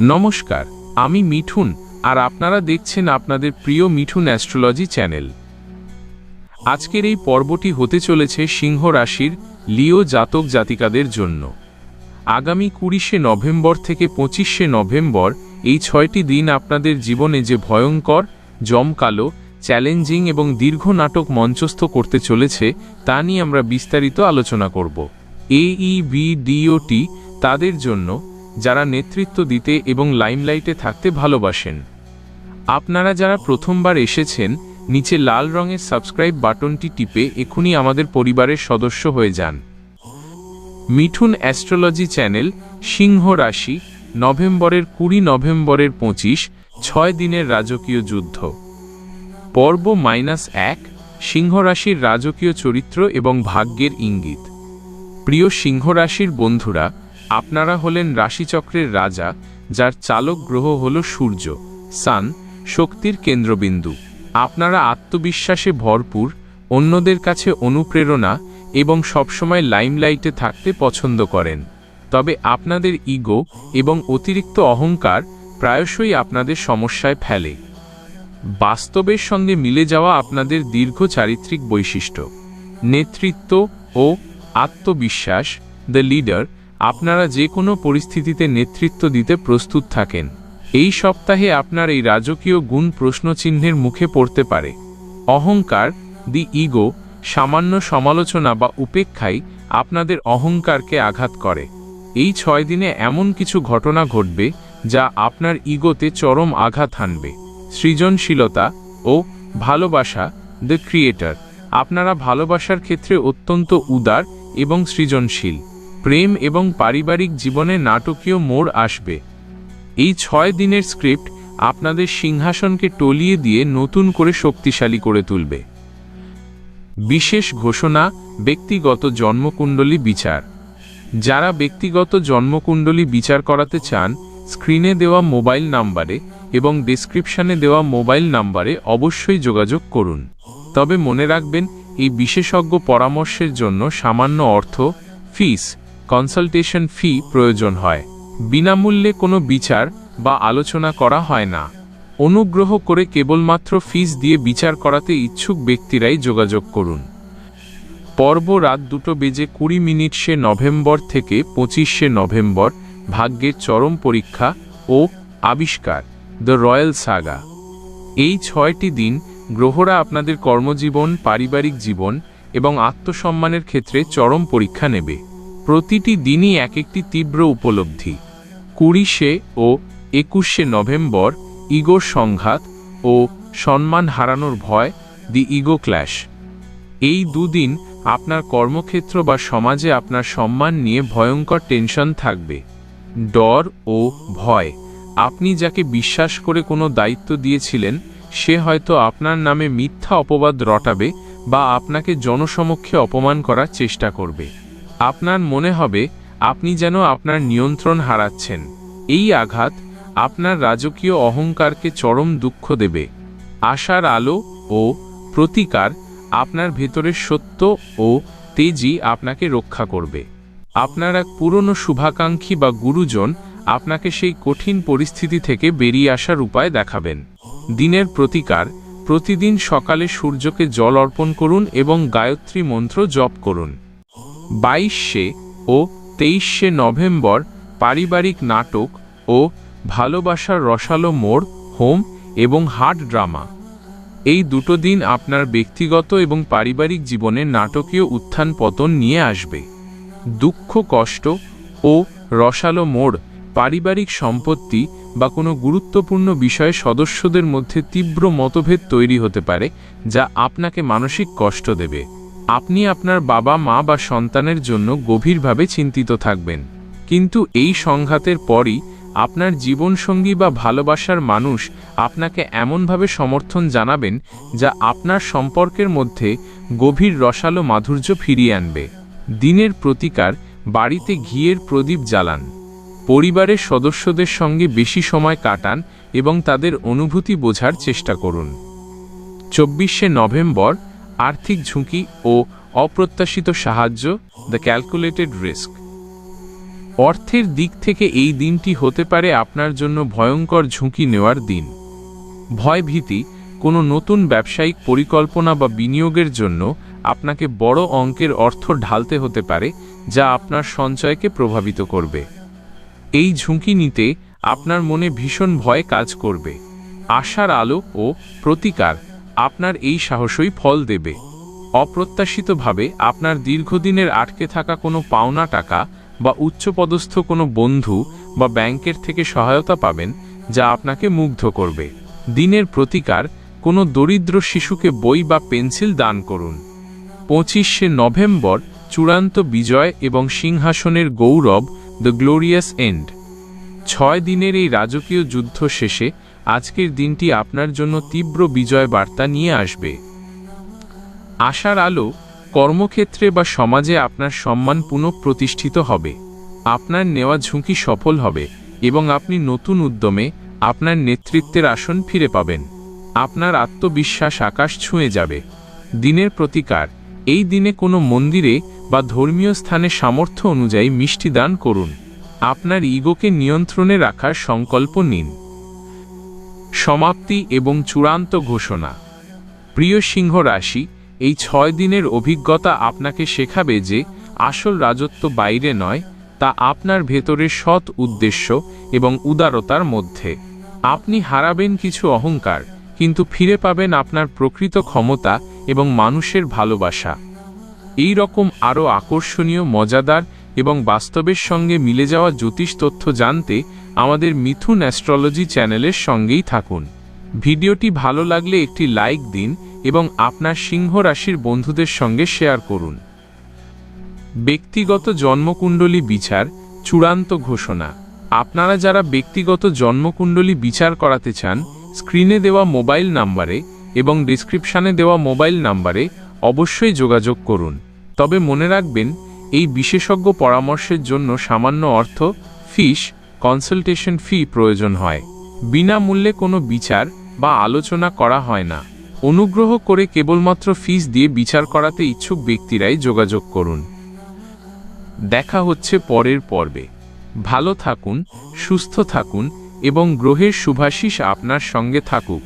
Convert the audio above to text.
নমস্কার, আমি মিঠুন, আর আপনারা দেখছেন আপনাদের প্রিয় মিঠুন অ্যাস্ট্রোলজি চ্যানেল। আজকের এই পর্বটি হতে চলেছে সিংহ রাশির লিও জাতক জাতিকাদের জন্য। আগামী কুড়িশে নভেম্বর থেকে পঁচিশে নভেম্বর এই ছয়টি দিন আপনাদের জীবনে যে ভয়ঙ্কর, জমকালো, চ্যালেঞ্জিং এবং দীর্ঘ নাটক মঞ্চস্থ করতে চলেছে তা নিয়ে আমরা বিস্তারিত আলোচনা করব। এইবিডিওটি তাদের জন্য যারা নেতৃত্ব দিতে এবং লাইমলাইটে থাকতে ভালোবাসেন। আপনারা যারা প্রথমবার এসেছেন, নিচে লাল রঙের সাবস্ক্রাইব বাটনটি টিপে এখনই আমাদের পরিবারের সদস্য হয়ে যান। মিঠুন অ্যাস্ট্রোলজি চ্যানেল, সিংহ রাশি, নভেম্বরের কুড়ি নভেম্বরের পঁচিশ, ছয় দিনের রাজকীয় যুদ্ধ। পর্ব মাইনাস এক, সিংহ রাশির রাজকীয় চরিত্র এবং ভাগ্যের ইঙ্গিত। প্রিয় সিংহ রাশির বন্ধুরা আপনারা হলেন রাশিচক্রের রাজা, যার চালক গ্রহ হল সূর্য, সান, শক্তির কেন্দ্রবিন্দু। আপনারা আত্মবিশ্বাসে ভরপুর, অন্যদের কাছে অনুপ্রেরণা এবং সবসময় লাইমলাইটে থাকতে পছন্দ করেন। তবে আপনাদের ইগো এবং অতিরিক্ত অহংকার প্রায়শই আপনাদের সমস্যায় ফেলে। বাস্তবের সঙ্গে মিলে যাওয়া আপনাদের দীর্ঘ চারিত্রিক বৈশিষ্ট্য। নেতৃত্ব ও আত্মবিশ্বাস দ্য লিডার আপনারা যে কোনো পরিস্থিতিতে নেতৃত্ব দিতে প্রস্তুত থাকেন। এই সপ্তাহে আপনার এই রাজকীয় গুণ প্রশ্নচিহ্নের মুখে পড়তে পারে। অহংকার, দি ইগো, সামান্য সমালোচনা বা উপেক্ষাই আপনাদের অহংকারকে আঘাত করে। এই ছয় দিনে এমন কিছু ঘটনা ঘটবে যা আপনার ইগোতে চরম আঘাত হানবে। সৃজনশীলতা ও ভালোবাসা, দ্য ক্রিয়েটার। আপনারা ভালোবাসার ক্ষেত্রে অত্যন্ত উদার এবং সৃজনশীল। প্রেম এবং পারিবারিক জীবনে নাটকীয় মোড় আসবে। এই ছয় দিনের স্ক্রিপ্ট আপনাদের সিংহাসনকে টলিয়ে দিয়ে নতুন করে শক্তিশালী করে তুলবে। বিশেষ ঘোষণা, ব্যক্তিগত জন্মকুণ্ডলী বিচার। যারা ব্যক্তিগত জন্মকুণ্ডলী বিচার করাতে চান, স্ক্রিনে দেওয়া মোবাইল নাম্বারে এবং ডেসক্রিপশনে দেওয়া মোবাইল নাম্বারে অবশ্যই যোগাযোগ করুন। তবে মনে রাখবেন, এই বিশেষজ্ঞ পরামর্শের জন্য সামান্য অর্থ, ফিস কনসালটেশন ফি প্রয়োজন হয়। বিনামূল্যে কোনো বিচার বা আলোচনা করা হয় না। অনুগ্রহ করে কেবলমাত্র ফিস দিয়ে বিচার করাতে ইচ্ছুক ব্যক্তিরাই যোগাযোগ করুন। পর্ব রাত দুটো বেজে কুড়ি মিনিট সে নভেম্বর থেকে পঁচিশে নভেম্বর, ভাগ্যের চরম পরীক্ষা ও আবিষ্কার, দ্য রয়্যাল সাগা। এই ছয়টি দিন গ্রহরা আপনাদের কর্মজীবন, পারিবারিক জীবন এবং আত্মসম্মানের ক্ষেত্রে চরম পরীক্ষা নেবে। প্রতিটি দিনই এক একটি তীব্র উপলব্ধি। কুড়িশে ও একুশে নভেম্বর, ইগোর সংঘাত ও সম্মান হারানোর ভয়, দি ইগো ক্ল্যাশ। এই দুদিন আপনার কর্মক্ষেত্র বা সমাজে আপনার সম্মান নিয়ে ভয়ঙ্কর টেনশন থাকবে। ডর ও ভয়। আপনি যাকে বিশ্বাস করে কোনো দায়িত্ব দিয়েছিলেন, সে হয়তো আপনার নামে মিথ্যা অপবাদ রটাবে বা আপনাকে জনসমক্ষে অপমান করার চেষ্টা করবে। আপনার মনে হবে আপনি যেন আপনার নিয়ন্ত্রণ হারাচ্ছেন। এই আঘাত আপনার রাজকীয় অহংকারকে চরম দুঃখ দেবে। আশার আলো ও প্রতিকার আপনার ভেতরের সত্য ও তেজি আপনাকে রক্ষা করবে। আপনার এক পুরনো শুভাকাঙ্ক্ষী বা গুরুজন আপনাকে সেই কঠিন পরিস্থিতি থেকে বেরিয়ে আসার উপায় দেখাবেন। দিনের প্রতিকার, প্রতিদিন সকালে সূর্যকে জল অর্পণ করুন এবং গায়ত্রী মন্ত্র জপ করুন। বাইশে ও তেইশে নভেম্বর পারিবারিক নাটক ও ভালোবাসার রসালো মোড়, হোম এবং হার্ট ড্রামা। এই দুটো দিন আপনার ব্যক্তিগত এবং পারিবারিক জীবনে নাটকীয় উত্থান পতন নিয়ে আসবে। দুঃখ, কষ্ট ও রসালো মোড়, পারিবারিক সম্পত্তি বা কোনো গুরুত্বপূর্ণ বিষয়ে সদস্যদের মধ্যে তীব্র মতভেদ তৈরি হতে পারে, যা আপনাকে মানসিক কষ্ট দেবে। আপনি আপনার বাবা, মা বা সন্তানের জন্য গভীরভাবে চিন্তিত থাকবেন। কিন্তু এই সংঘাতের পরই আপনার জীবনসঙ্গী বা ভালোবাসার মানুষ আপনাকে এমনভাবে সমর্থন জানাবেন, যা আপনার সম্পর্কের মধ্যে গভীর রসালো মাধুর্য ফিরিয়ে আনবে। দিনের প্রতিকার, বাড়িতে ঘিয়ের প্রদীপ জ্বালান। পরিবারের সদস্যদের সঙ্গে বেশি সময় কাটান এবং তাদের অনুভূতি বোঝার চেষ্টা করুন। চব্বিশে নভেম্বর আর্থিক ঝুঁকি ও অপ্রত্যাশিত সাহায্য দ্য ক্যালকুলেটেড রিস্ক অর্থের দিক থেকে এই দিনটি হতে পারে আপনার জন্য ভয়ঙ্কর ঝুঁকি নেওয়ার দিন। ভয়ভীতি, কোনো নতুন ব্যবসায়িক পরিকল্পনা বা বিনিয়োগের জন্য আপনাকে বড় অঙ্কের অর্থ ঢালতে হতে পারে, যা আপনার সঞ্চয়কে প্রভাবিত করবে। এই ঝুঁকি নিতে আপনার মনে ভীষণ ভয় কাজ করবে। আশার আলো ও প্রতিকার আপনার এই সাহসই ফল দেবে। অপ্রত্যাশিতভাবে আপনার দীর্ঘদিনের আটকে থাকা কোনো পাওনা টাকা বা উচ্চপদস্থ কোনো বন্ধু বা ব্যাংকের থেকে সহায়তা পাবেন, যা আপনাকে মুগ্ধ করবে। দিনের প্রতিকার, কোনো দরিদ্র শিশুকে বই বা পেন্সিল দান করুন। পঁচিশে নভেম্বর, চূড়ান্ত বিজয় এবং সিংহাসনের গৌরব, দ্য গ্লোরিয়াস এন্ড। ছয় দিনের এই রাজকীয় যুদ্ধ শেষে আজকের দিনটি আপনার জন্য তীব্র বিজয় বার্তা নিয়ে আসবে। আশার আলো কর্মক্ষেত্রে বা সমাজে আপনার সম্মান পুনঃপ্রতিষ্ঠিত হবে। আপনার নেওয়া ঝুঁকি সফল হবে এবং আপনি নতুন উদ্যমে আপনার নেতৃত্বের আসন ফিরে পাবেন। আপনার আত্মবিশ্বাস আকাশ ছুঁয়ে যাবে। দিনের প্রতিকার, এই দিনে কোনো মন্দিরে বা ধর্মীয় স্থানে সামর্থ্য অনুযায়ী মিষ্টি দান করুন। আপনার ইগোকে নিয়ন্ত্রণে রাখার সংকল্প নিন। সমাপ্তি এবং চূড়ান্ত ঘোষণা। প্রিয় সিংহ রাশি, এই ছয় দিনের অভিজ্ঞতা আপনাকে শেখাবে যে আসল রাজত্ব বাইরে নয়, তা আপনার ভেতরের সৎ উদ্দেশ্য এবং উদারতার মধ্যে। আপনি হারাবেন কিছু অহংকার, কিন্তু ফিরে পাবেন আপনার প্রকৃত ক্ষমতা এবং মানুষের ভালোবাসা। এই রকম আরও আকর্ষণীয়, মজাদার এবং বাস্তবের সঙ্গে মিলে যাওয়া জ্যোতিষ তথ্য জানতে আমাদের মিথুন অ্যাস্ট্রোলজি চ্যানেলের সঙ্গেই থাকুন। ভিডিওটি ভালো লাগলে একটি লাইক দিন এবং আপনার সিংহ রাশির বন্ধুদের সঙ্গে শেয়ার করুন। ব্যক্তিগত জন্মকুণ্ডলী বিচার, চূড়ান্ত ঘোষণা। আপনারা যারা ব্যক্তিগত জন্মকুণ্ডলী বিচার করাতে চান, স্ক্রিনে দেওয়া মোবাইল নাম্বারে এবং ডিসক্রিপশানে দেওয়া মোবাইল নাম্বারে অবশ্যই যোগাযোগ করুন। তবে মনে রাখবেন, এই বিশেষজ্ঞ পরামর্শের জন্য সামান্য অর্থ, ফিস কনসালটেশন ফি প্রয়োজন হয়। বিনামূল্যে কোনো বিচার বা আলোচনা করা হয় না। অনুগ্রহ করে কেবলমাত্র ফিস দিয়ে বিচার করাতে ইচ্ছুক ব্যক্তিরাই যোগাযোগ করুন। দেখা হচ্ছে পরের পর্বে। ভালো থাকুন, সুস্থ থাকুন এবং গ্রহের শুভাশিস আপনার সঙ্গে থাকুক।